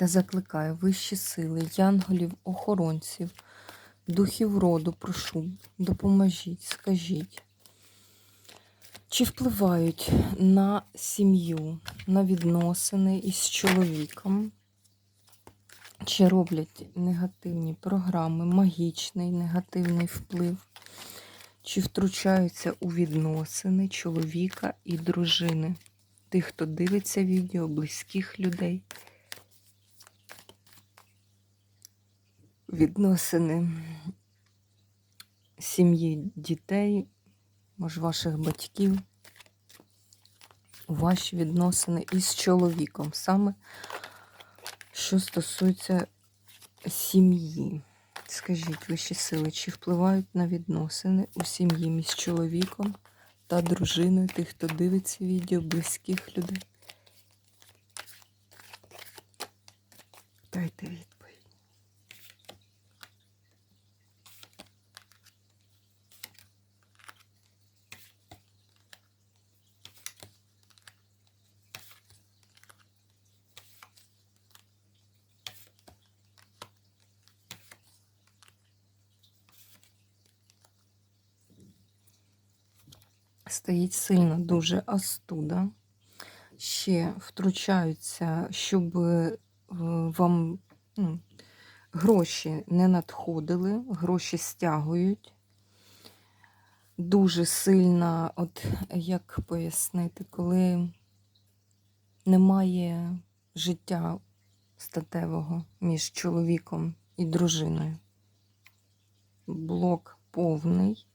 Та закликаю вищі сили, янголів, охоронців, духів роду, прошу, допоможіть, скажіть, чи впливають на сім'ю, на відносини із чоловіком, чи роблять негативні програми, магічний негативний вплив, чи втручаються у відносини чоловіка і дружини, тих, хто дивиться відео, близьких людей. Відносини сім'ї дітей, може, ваших батьків, ваші відносини із чоловіком, саме що стосується сім'ї. Скажіть вищі сили, чи впливають на відносини у сім'ї між чоловіком та дружиною тих, хто дивиться відео, близьких людей? Дайте відповідь. Стоїть сильно дуже астуда. Ще втручаються, щоб е, вам ну, гроші не надходили, гроші стягують. Дуже сильно, от як пояснити, коли немає життя статевого між чоловіком і дружиною. Блок повний.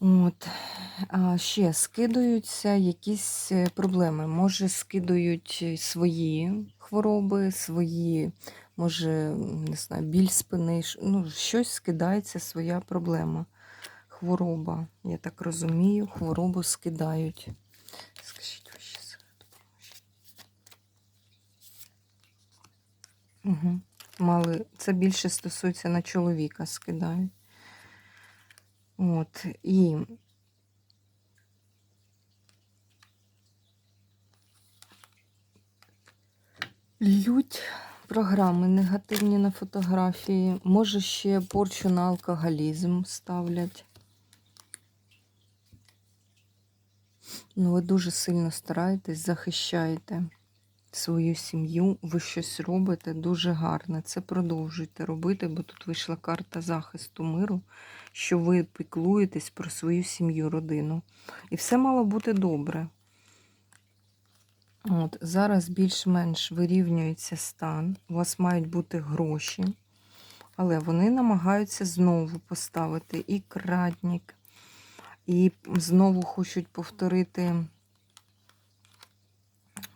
От. А ще скидаються якісь е, проблеми. Може, скидують свої хвороби, свої, може, не знаю, біль спини, ну, щось скидається, своя проблема. Хвороба, я так розумію, хворобу скидають. Скажіть сили, допоможіть. Угу. Мали, це більше стосується на чоловіка, скидають. От, і лють програми негативні на фотографії. Може, ще порчу на алкоголізм ставлять. Ну, ви дуже сильно стараєтесь, захищаєте свою сім'ю, ви щось робите дуже гарне. Це продовжуйте робити, бо тут вийшла карта захисту миру, що ви піклуєтесь про свою сім'ю, родину. І все мало бути добре. От, Зараз більш-менш вирівнюється стан, у вас мають бути гроші, але вони намагаються знову поставити і крадник, і знову хочуть повторити.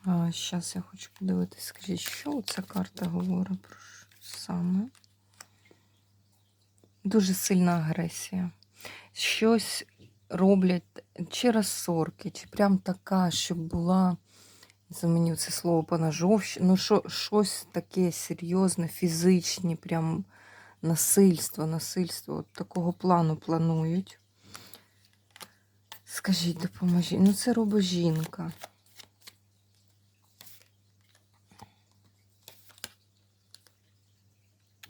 Зараз я хочу подивитися, скажіть, що ця карта говорить про що саме? Дуже сильна агресія. Щось роблять чи розсорки, чи прям така, щоб була, заміню це слово поножовщина, ну що, щось таке серйозне, фізичне, прям насильство, насильство. От такого плану планують. Скажіть, допоможіть. Ну, це робить жінка.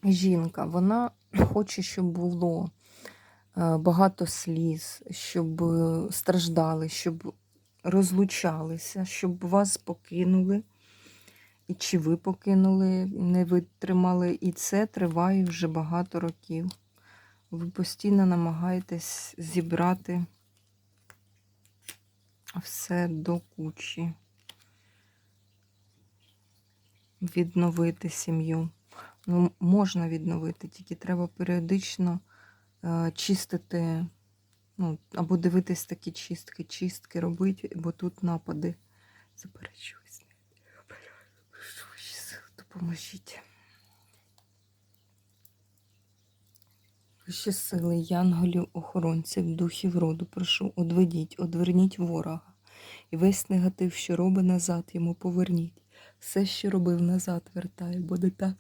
Жінка, вона хоче, щоб було е, багато сліз, щоб е, страждали, щоб розлучалися, щоб вас покинули. І чи ви покинули, не витримали. І це триває вже багато років. Ви постійно намагаєтесь зібрати все до кучі, відновити сім'ю. Ну, можна відновити, тільки треба періодично е, чистити, ну, або дивитись такі чистки, чистки робити, бо тут напади заперечуюсь. допоможіть. Вищі сили, янголів, охоронців, духів роду, прошу, одведіть, одверніть ворога. І весь негатив, що робить назад, йому поверніть. Все, що робив назад, вертай, бо не так.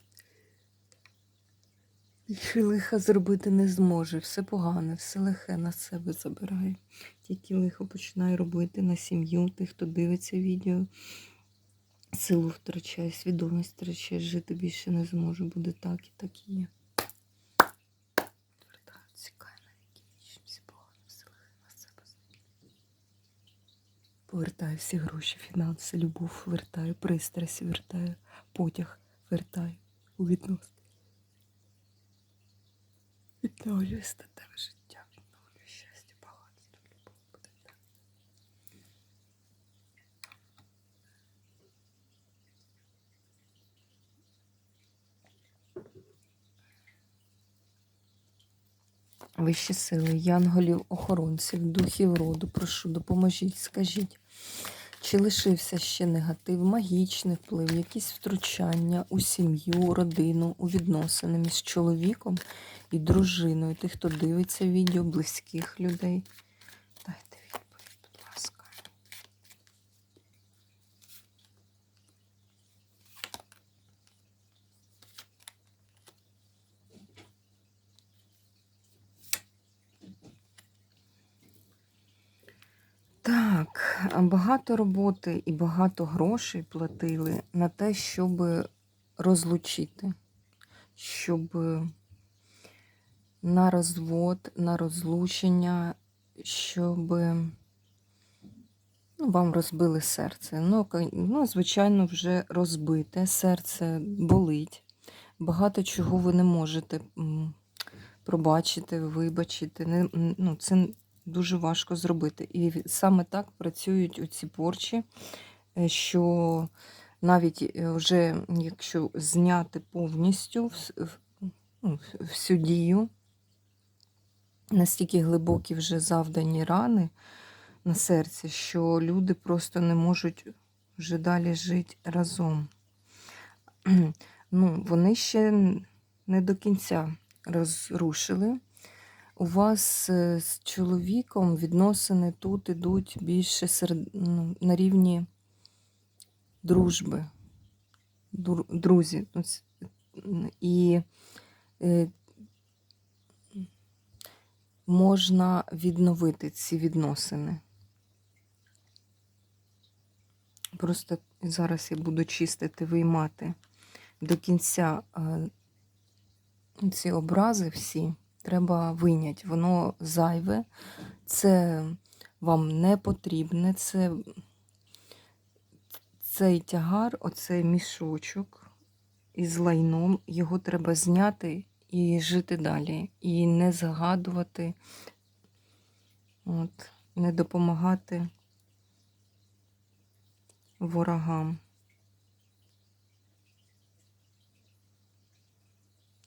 Більше лиха зробити не зможе. Все погане, все лихе на себе забирає. Тільки лихо починає робити на сім'ю, тих, хто дивиться відео. Силу втрачає, свідомість втрачає, жити більше не зможе. Буде так і так і є. Повертаю всі гроші, фінанси, любов, вертаю, пристрасть, вертаю, потяг, вертаю у відносини. Відновлюю статеве життя, відновлюю щастя, багатство, любов буде. Вищі сили, янголів, охоронців, духів роду, прошу, допоможіть, скажіть, чи лишився ще негатив, магічний вплив, якісь втручання у сім'ю, родину, у відносини між чоловіком і дружиною, тих, хто дивиться відео, близьких людей? Так, багато роботи і багато грошей платили на те, щоб розлучити, щоб на розвод, на розлучення, щоб ну, вам розбили серце. Ну, ну, звичайно, вже розбите, серце болить. Багато чого ви не можете пробачити, вибачити. Не, ну, це дуже важко зробити. І саме так працюють оці порчі, е, що навіть е, вже якщо зняти повністю ну, всю дію, настільки глибокі вже завдані рани на серці, що люди просто не можуть вже далі жити разом. Ну, вони ще не до кінця розрушили. У вас е, з чоловіком відносини тут ідуть більше серед, ну, на рівні дружби, дру- друзі. І е, можна відновити ці відносини. Просто зараз я буду чистити, виймати до кінця е, ці образи всі треба виняти. Воно зайве, це вам не потрібне, це цей тягар, оцей мішочок із лайном, його треба зняти і жити далі. І не загадувати, от, не допомагати ворогам.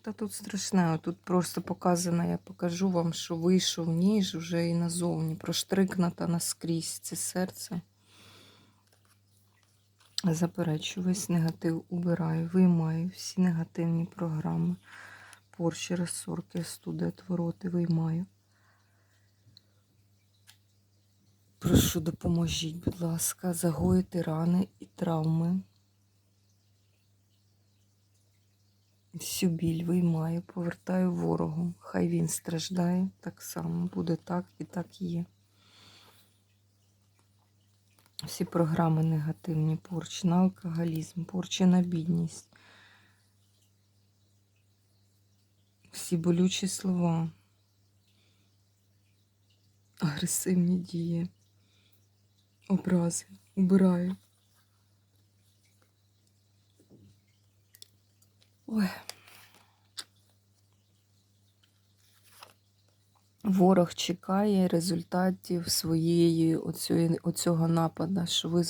Та тут страшне, тут просто показано, я покажу вам, що вийшов ніж вже і назовні, проштрикнуто наскрізь це серце. Заперечу, весь негатив убираю, виймаю всі негативні програми, порші, розсорки, студи, отвороти виймаю. Прошу, допоможіть, будь ласка, загоїти рани і травми. Всю біль виймаю, повертаю ворогу. Хай він страждає так само, буде так і так є. Всі програми негативні, порч на алкоголізм, порчі на бідність. Всі болючі слова, агресивні дії, образи убираю. Ой. Ворог чекає результатів своєї оцієї, оцього нападу, що ви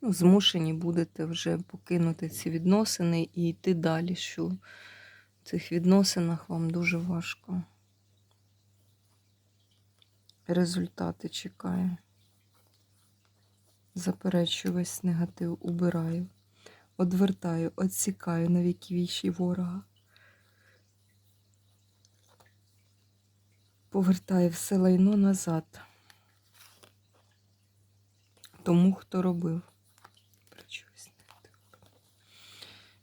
ну, змушені будете вже покинути ці відносини і йти далі, що в цих відносинах вам дуже важко. Результати чекає. Заперечую весь негатив, убираю. Одвертаю, відсікаю на віки вічі ворога. Повертаю все лайно назад. Тому, хто робив.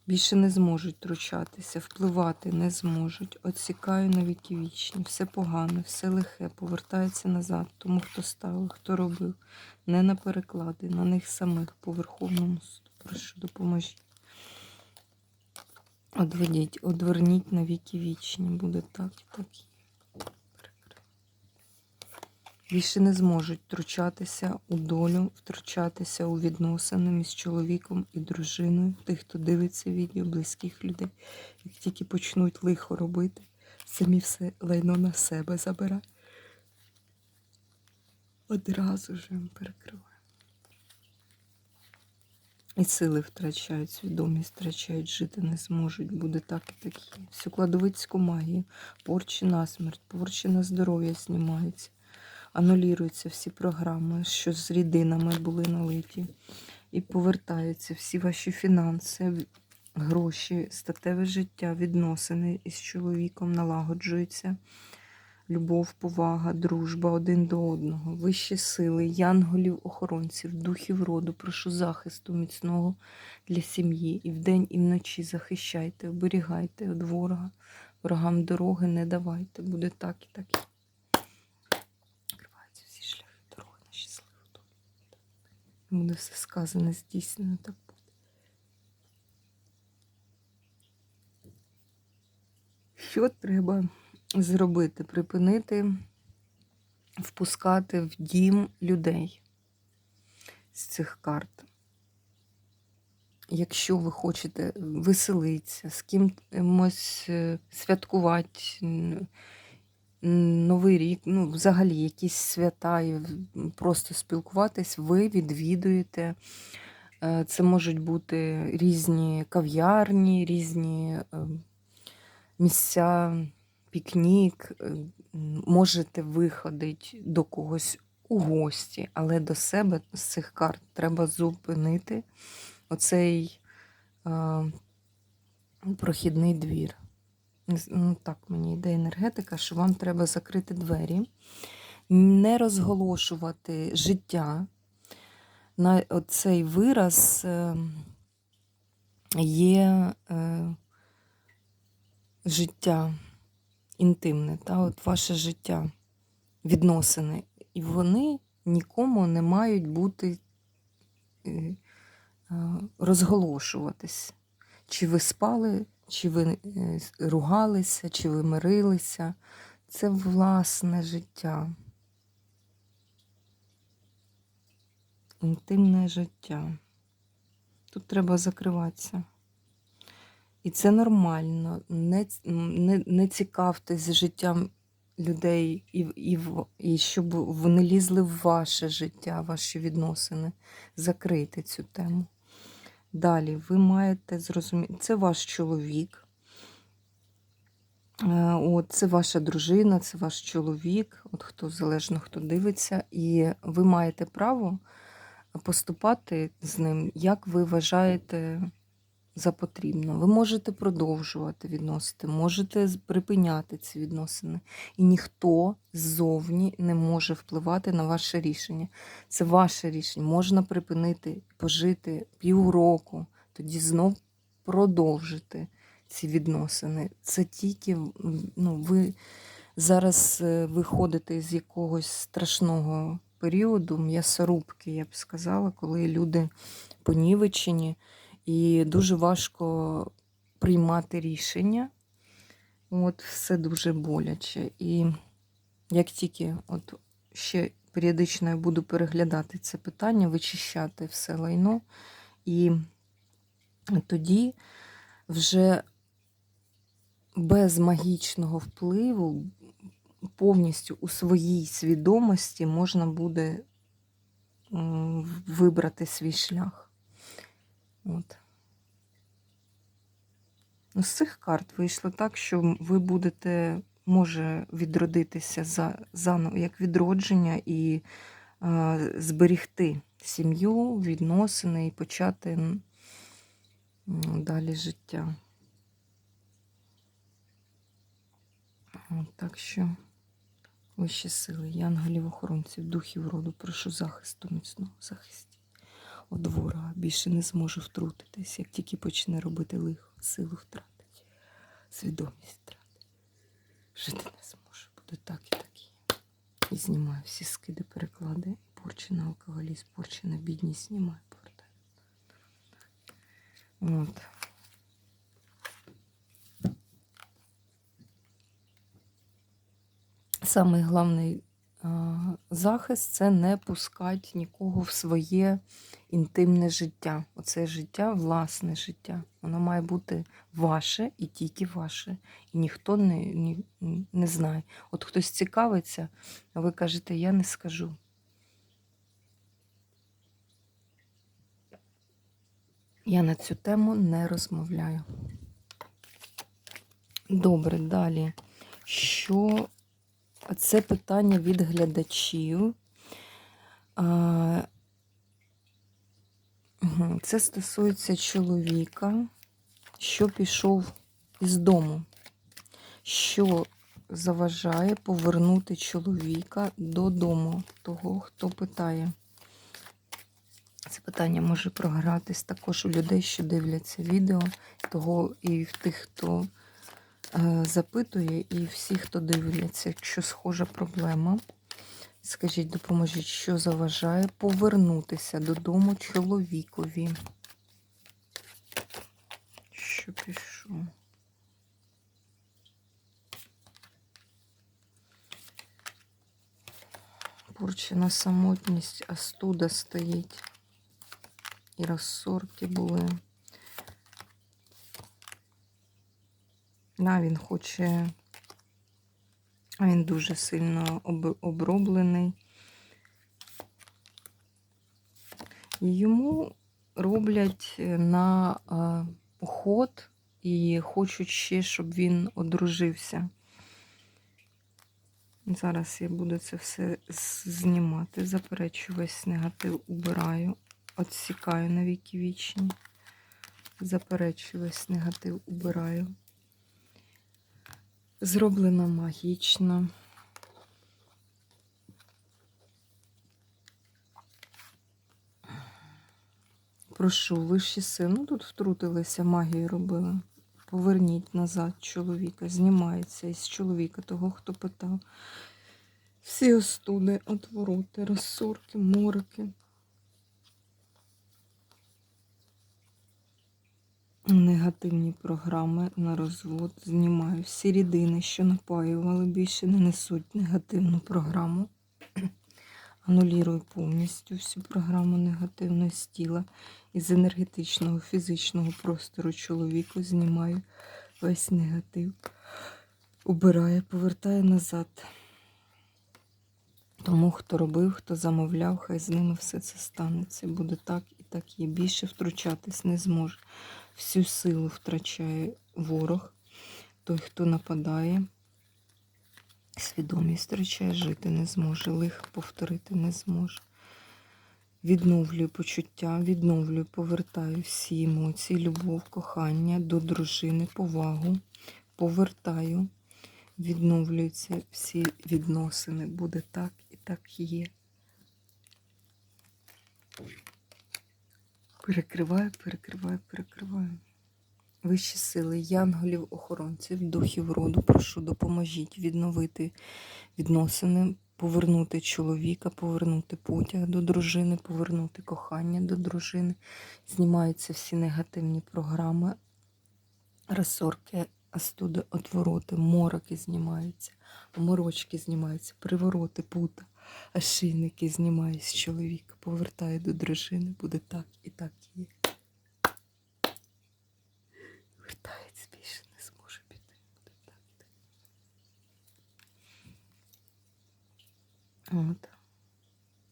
Більше не зможуть втручатися, впливати не зможуть. Отсікаю на віки вічні. Все погане, все лихе, повертається назад. Тому, хто ставив, хто робив. Не на переклади, на них самих по Верховному суду. Прошу, допоможіть. Одведіть, одверніть на віки вічні. Буде так і так. Більше не зможуть втручатися у долю, втручатися у відносини між чоловіком і дружиною, тих, хто дивиться відео, близьких людей. Як тільки почнуть лихо робити, самі все лайно на себе забирай. Одразу ж їм перекриваю. І сили втрачають, свідомість втрачають, жити не зможуть. Буде так і так. Всю кладовицьку магію, порчі на смерть, порчі на здоров'я знімаються анулюються всі програми, що з рідинами були налиті. І повертаються всі ваші фінанси, гроші, статеве життя, відносини із чоловіком налагоджуються. Любов, повага, дружба один до одного, вищі сили, янголів, охоронців, духів роду, прошу захисту міцного для сім'ї. І вдень, і вночі захищайте, оберігайте від ворога, ворогам дороги не давайте. Буде так і так. і Відкриваються всі шляхи дороги на щасливу долю. Буде все сказане, здійснено так. Що треба зробити? Припинити впускати в дім людей з цих карт. Якщо ви хочете веселитися, з кимось е, святкувати, Новий рік, ну, взагалі якісь свята, і просто спілкуватись, ви відвідуєте. Е, Це можуть бути різні кав'ярні, різні е, місця, пікнік. е, Можете виходити до когось у гості, але до себе з цих карт треба зупинити оцей е, прохідний двір. Ну, так мені йде енергетика, що вам треба закрити двері, не розголошувати життя. На цей вираз е, є е, життя інтимне, та, от ваше життя, відносини. І вони нікому не мають бути е, е, розголошуватись. Чи ви спали, чи ви е, ругалися, чи ви мирилися. Це власне життя. Інтимне життя. Тут треба закриватися. І це нормально. Не, не, не цікавтесь життям людей, і, і, і щоб вони лізли в ваше життя, ваші відносини. Закрийте цю тему. Далі ви маєте зрозуміти, це ваш чоловік, е, от, це ваша дружина, це ваш чоловік, от хто залежно хто дивиться, і ви маєте право поступати з ним, як ви вважаєте за потрібно. Ви можете продовжувати відносити, можете припиняти ці відносини. І ніхто ззовні не може впливати на ваше рішення. Це ваше рішення. Можна припинити, пожити півроку, тоді знов продовжити ці відносини. Це тільки ну, ви зараз е, виходите з якогось страшного періоду, м'ясорубки, я б сказала, коли люди понівечені і дуже важко приймати рішення. От, все дуже боляче. І як тільки от ще періодично я буду переглядати це питання, вичищати все лайно, і тоді вже без магічного впливу повністю у своїй свідомості можна буде вибрати свій шлях. От. Ну, З цих карт вийшло так, що ви будете, може відродитися за, заново, як відродження, і е, зберігти сім'ю, відносини і почати далі життя. От, так що вищі сили, янголів, охоронців, духів роду, прошу захисту міцного захисті. От ворога більше не зможе втрутитись, як тільки почне робити лихо, силу втратить, свідомість втратить. Жити не зможе, буде так і так є. І знімаю всі скиди, переклади, порчі на алкоголізм, порчі на бідність, знімаю, повертаю. От. Самий головний а, захист це не пускати нікого в своє інтимне життя. Оце життя, власне життя. Воно має бути ваше і тільки ваше. І ніхто не, ні, не знає. От хтось цікавиться, а ви кажете, я не скажу. Я на цю тему не розмовляю. Добре, далі. Що це питання від глядачів. Це стосується чоловіка, що пішов із дому, що заважає повернути чоловіка додому, того, хто питає. Це питання може програтись також у людей, що дивляться відео, того і в тих, хто запитує, і всі, хто дивляться, якщо схожа проблема. Скажіть, допоможіть, що заважає повернутися додому чоловікові. Що пишу? Порчена самотність, а студа стоїть. І розсорки були. Да, він хоче, він дуже сильно об- оброблений. Йому роблять е, на е, уход і хочуть ще, щоб він одружився. Зараз я буду це все знімати. Заперечу весь негатив, убираю, відсікаю на віки вічні. Заперечу весь негатив, убираю. Зроблена магічно. Прошу, вищі сили. Ну тут втрутилися, магію робили. Поверніть назад чоловіка. Знімається із чоловіка, того, хто питав. Всі остуди, отвороти, розсорки, морки. Негативні програми на розвод знімаю. Всі рідини, що напаювали, більше не несуть негативну програму. Анулірую повністю всю програму негативного з тіла. Із енергетичного, фізичного простору чоловіку знімаю весь негатив. Убираю, повертаю назад. Тому, хто робив, хто замовляв, хай з ними все це станеться. Буде так і так є. Більше втручатись не зможе. Всю силу втрачає ворог, той, хто нападає. Свідомість втрачає, жити не зможе, лих повторити не зможе. Відновлюю почуття, відновлюю, повертаю всі емоції, любов, кохання до дружини, повагу. Повертаю, відновлюються всі відносини. Буде так і так є. Перекриваю, перекриваю, перекриваю. Вищі сили, янголів, охоронців, духів роду, прошу, допоможіть відновити відносини, повернути чоловіка, повернути потяг до дружини, повернути кохання до дружини. Знімаються всі негативні програми, розсорки, астуди, отвороти, мороки знімаються, морочки знімаються, привороти, пута, ошейники знімаю з чоловіка, повертаю до дружини, буде так і так є. Вертається більше не зможе піти. Буде так і так. От.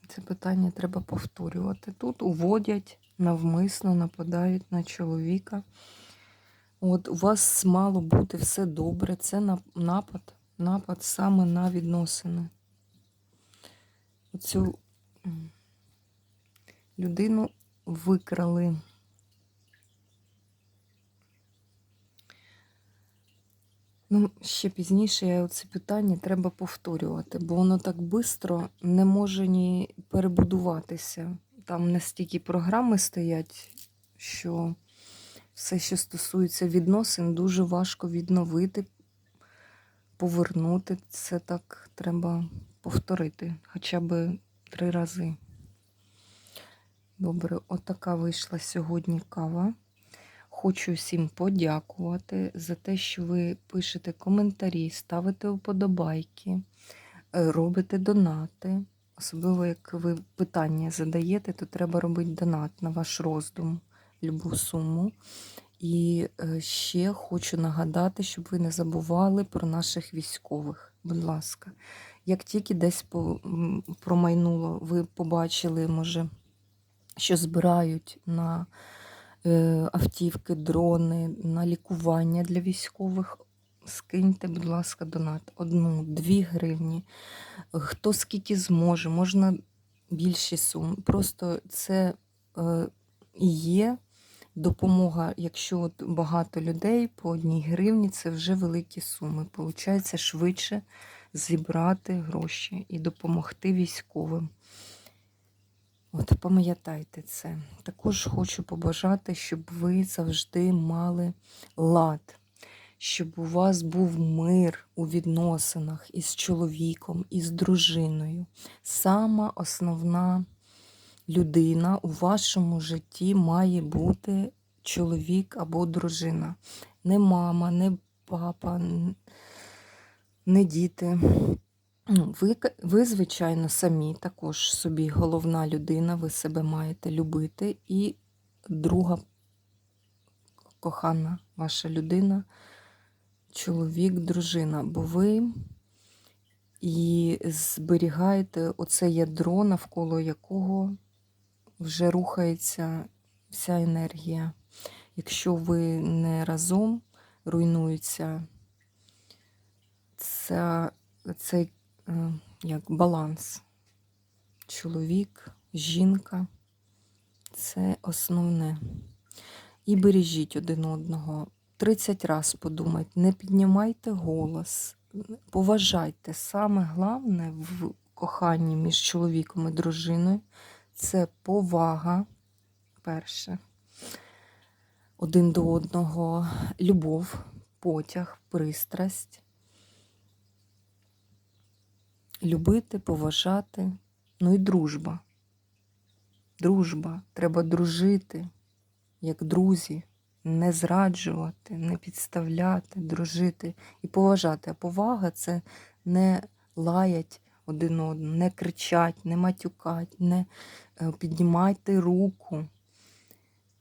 Це питання треба повторювати. Тут уводять навмисно, нападають на чоловіка. От у вас мало бути все добре. Це напад, напад саме на відносини цю людину викрали. Ну, ще пізніше я це питання треба повторювати, бо воно так швидко не може ні перебудуватися. Там настільки програми стоять, що все, що стосується відносин, дуже важко відновити, повернути. Це так треба повторити хоча б три рази. Добре, отака вийшла сьогодні кава. Хочу всім подякувати за те, що ви пишете коментарі, ставите вподобайки, е, робите донати. Особливо, як ви питання задаєте, то треба робити донат на ваш роздум, любу суму. І е, ще хочу нагадати, щоб ви не забували про наших військових. Будь ласка, як тільки десь промайнуло, ви побачили, може, що збирають на е, автівки, дрони, на лікування для військових. Скиньте, будь ласка, донат. Одну, дві гривні. Хто скільки зможе, можна більші суми. Просто це е, і є допомога, якщо от багато людей по одній гривні, це вже великі суми. Получається швидше зібрати гроші і допомогти військовим. От, пам'ятайте це. Також хочу побажати, щоб ви завжди мали лад, щоб у вас був мир у відносинах із чоловіком, із дружиною. Сама основна людина у вашому житті має бути чоловік або дружина. Не мама, не папа, не діти. Ну, Ви, ви, звичайно, самі також собі головна людина, ви себе маєте любити. І друга кохана ваша людина, чоловік, дружина. Бо ви і зберігаєте оце ядро, навколо якого вже рухається вся енергія. Якщо ви не разом, руйнується ця, цей е, як баланс. Чоловік, жінка це основне. І бережіть один одного. 30 разів подумайте, не піднімайте голос, поважайте. Саме головне в коханні між чоловіком і дружиною це повага, перше, один до одного, любов, потяг, пристрасть. Любити, поважати, ну і дружба. Дружба. Треба дружити, як друзі, не зраджувати, не підставляти, дружити і поважати. А повага це не лаять один одного, не кричать, не матюкать, не е, піднімайте руку.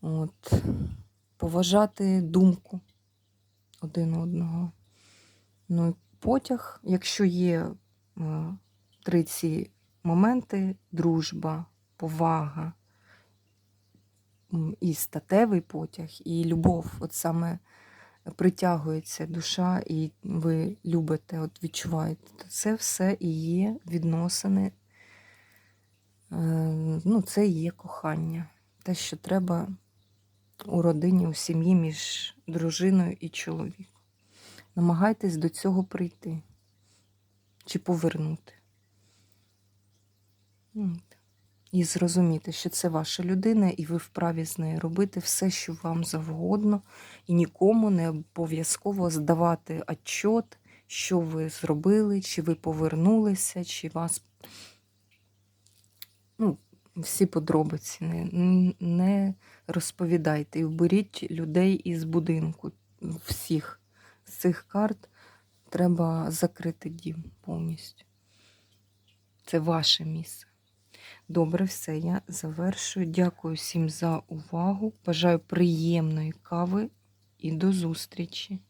От. Поважати думку один одного. Ну потяг, якщо є три ці моменти: дружба, повага, і статевий потяг, і любов. От саме притягується душа, і ви любите, от відчуваєте. Це все і є відносини. е, Ну, це і є кохання. Те, що треба у родині, у сім'ї між дружиною і чоловіком. Намагайтесь до цього прийти чи повернути. І зрозуміти, що це ваша людина, і ви вправі з нею робити все, що вам завгодно, і нікому не обов'язково здавати отчот, що ви зробили, чи ви повернулися, чи вас. Ну, всі подробиці не, не розповідайте і вберіть людей із будинку. Всіх з цих карт треба закрити дім повністю. Це ваше місце. Добре, все, я завершую. Дякую всім за увагу. Бажаю приємної кави і до зустрічі!